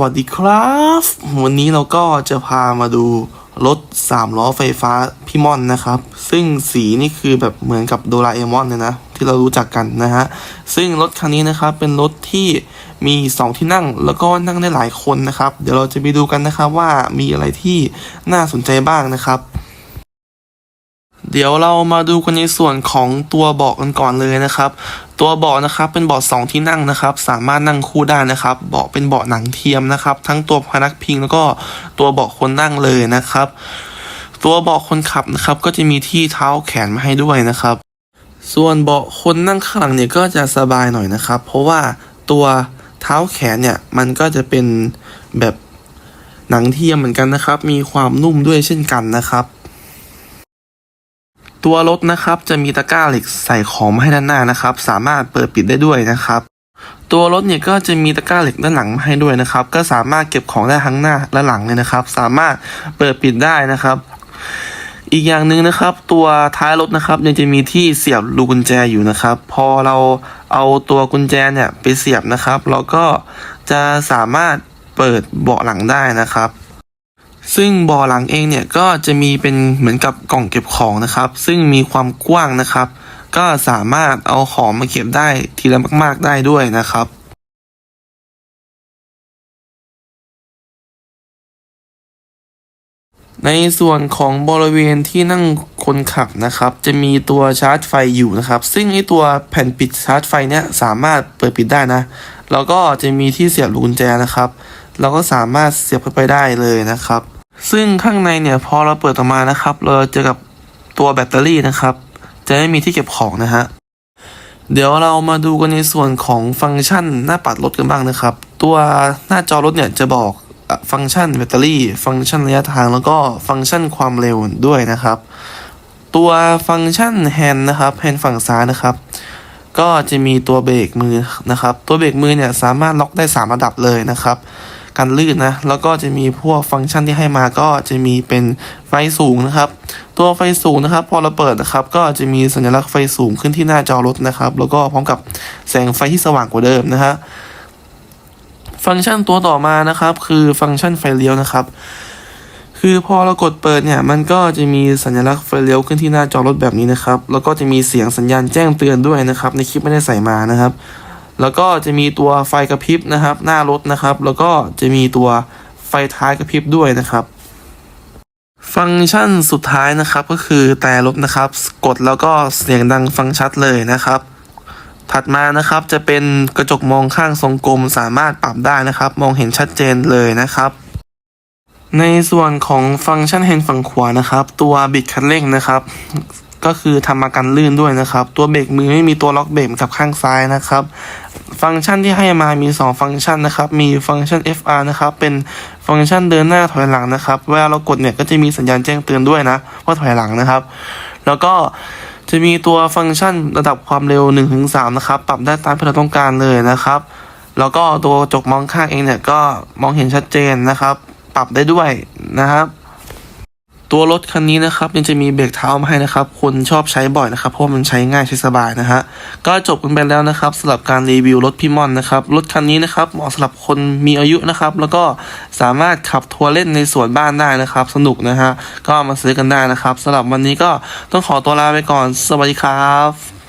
วัสดีครับ วันนี้เราก็จะพามาดูรถ3ล้อไฟฟ้าพี่มอนนะครับ ซึ่งสีนี่คือแบบเหมือนกับโดราเอมอนเลยนะ ที่เรารู้จักกันนะฮะ ซึ่งรถคันนี้นะครับเป็นรถที่มี 2 ที่นั่งแล้วก็นั่งได้หลายคนนะครับ เดี๋ยวเราจะไปดูกันนะครับว่ามีอะไรที่น่าสนใจบ้างนะครับ เดี๋ยวเรามาดูกันในส่วนของตัวเบาะกันก่อนเลยนะครับ ตัวเบาะนะครับเป็นเบาะสองที่นั่งนะครับ สามารถนั่งคู่ได้นะครับ เบาะเป็นเบาะหนังเทียมนะครับ ทั้งตัวพนักพิงแล้วก็ตัวเบาะคนนั่งเลยนะครับ ตัวเบาะคนขับนะครับก็จะมีที่เท้าแขนมาให้ด้วยนะครับ ส่วนเบาะคนนั่งข้างหลังเนี่ยก็จะสบายหน่อยนะครับ เพราะว่าตัวเท้าแขนเนี่ยมันก็จะเป็นแบบหนังเทียมเหมือนกันนะครับ มีความนุ่มด้วยเช่นกันนะครับ ตัวรถนะครับจะมีตะกร้าเหล็กใส่ของมาให้ด้านหน้านะครับ สามารถเปิดปิดได้ด้วยนะครับ ตัวรถเนี่ยก็จะมีตะกร้าเหล็กด้านหลังมาให้ด้วยนะครับ ก็สามารถเก็บของได้ทั้งหน้าและหลังเลยนะครับ สามารถเปิดปิดได้นะครับ อีกอย่างหนึ่งนะครับ ตัวท้ายรถนะครับยังจะมีที่เสียบลูกกุญแจอยู่นะครับ พอเราเอาตัวกุญแจเนี่ยไปเสียบนะครับ เราก็จะสามารถเปิดเบาะหลังได้นะครับ ซึ่งบ่อหลังเองเนี่ยก็จะมีเป็นเหมือนกับกล่องเก็บของนะครับ ซึ่งมีความกว้างนะครับ ก็สามารถเอาของมาเก็บได้ทีละมากๆได้ด้วยนะครับในส่วนของบริเวณที่นั่งคนขับนะครับ จะมีตัวชาร์จไฟอยู่นะครับ ซึ่งไอตัวแผ่นปิดชาร์จไฟเนี่ยสามารถเปิดปิดได้นะ แล้วก็จะมีที่เสียบลูกกุญแจนะครับ เราก็สามารถเสียบเข้าไปได้เลยนะครับ ซึ่งข้างในเนี่ยพอเราเปิดออกมานะครับ เราเจอกับตัวแบตเตอรี่นะครับ จะไม่มีที่เก็บของนะฮะเดี๋ยวเรามาดูกันในส่วนของฟังก์ชันหน้าปัดรถกันบ้างนะครับ ตัวหน้าจอรถเนี่ยจะบอกฟังก์ชันแบตเตอรี่ ฟังก์ชันระยะทางแล้วก็ฟังก์ชันความเร็วด้วยนะครับ ตัวฟังก์ชันแฮนด์นะครับแฮนด์ฝั่งซ้ายนะครับ ก็จะมีตัวเบรกมือนะครับ ตัวเบรกมือเนี่ยสามารถล็อกได้ 3 ระดับเลยนะครับ กันลื่นนะ แล้วก็จะมีพวกฟังก์ชันที่ให้มาก็จะมีเป็นไฟสูงนะครับ ตัวไฟสูงนะครับ พอเราเปิดนะครับ ก็จะมีสัญลักษณ์ไฟสูงขึ้นที่หน้าจอรถนะครับ แล้วก็พร้อมกับแสงไฟที่สว่างกว่าเดิมนะฮะฟังก์ชันตัวต่อมานะครับ คือฟังก์ชันไฟเลี้ยวนะครับ คือพอเรากดเปิดเนี่ย มันก็จะมีสัญลักษณ์ไฟเลี้ยวขึ้นที่หน้าจอรถแบบนี้นะครับ แล้วก็จะมีเสียงสัญญาณแจ้งเตือนด้วยนะครับ ในคลิปไม่ได้ใส่มานะครับ แล้วก็จะมีตัวไฟกระพริบนะครับ หน้ารถนะครับ แล้วก็จะมีตัวไฟท้ายกระพริบด้วยนะครับฟังก์ชันสุดท้ายนะครับก็คือแต่รถนะครับ กดแล้วก็เสียงดังฟังชัดเลยนะครับ ถัดมานะครับจะเป็นกระจกมองข้างทรงกลมสามารถปรับได้นะครับ มองเห็นชัดเจนเลยนะครับ ในส่วนของฟังก์ชันแฮนด์ฝั่งขวานะครับ ตัวบิดคันเร่งนะครับ ก็คือทำมากันลื่นด้วยนะครับ ตัวเบรกมือไม่มีตัวล็อกเบรกกับข้างซ้ายนะครับ ฟังก์ชันที่ให้มามี 2 ฟังก์ชันนะครับ มีฟังก์ชัน FR นะครับ เป็นฟังก์ชันเดินหน้าถอยหลังนะครับ เวลาเรากดเนี่ยก็จะมีสัญญาณแจ้งเตือนด้วยนะว่าถอยหลังนะครับ แล้วก็จะมีตัวฟังก์ชันระดับความเร็ว 1-3 นะครับ ปรับได้ตามที่เราต้องการเลยนะครับ แล้วก็ตัวกระจกมองข้างเองเนี่ยก็มองเห็นชัดเจนนะครับ ปรับได้ด้วยนะครับ ตัวรถคันนี้นะครับยังจะมีเบรกเท้ามาให้นะครับ คนชอบใช้บ่อยนะครับ เพราะมันใช้ง่ายใช้สบายนะฮะ ก็จบกันไปแล้วนะครับสำหรับการรีวิวรถพี่ม่อนนะครับ รถคันนี้นะครับเหมาะสำหรับคนมีอายุนะครับ แล้วก็สามารถขับทัวร์เล่นในสวนบ้านได้นะครับ สนุกนะฮะ ก็มาซื้อกันได้นะครับสำหรับวันนี้ก็ต้องขอตัวลาไปก่อน สวัสดีครับ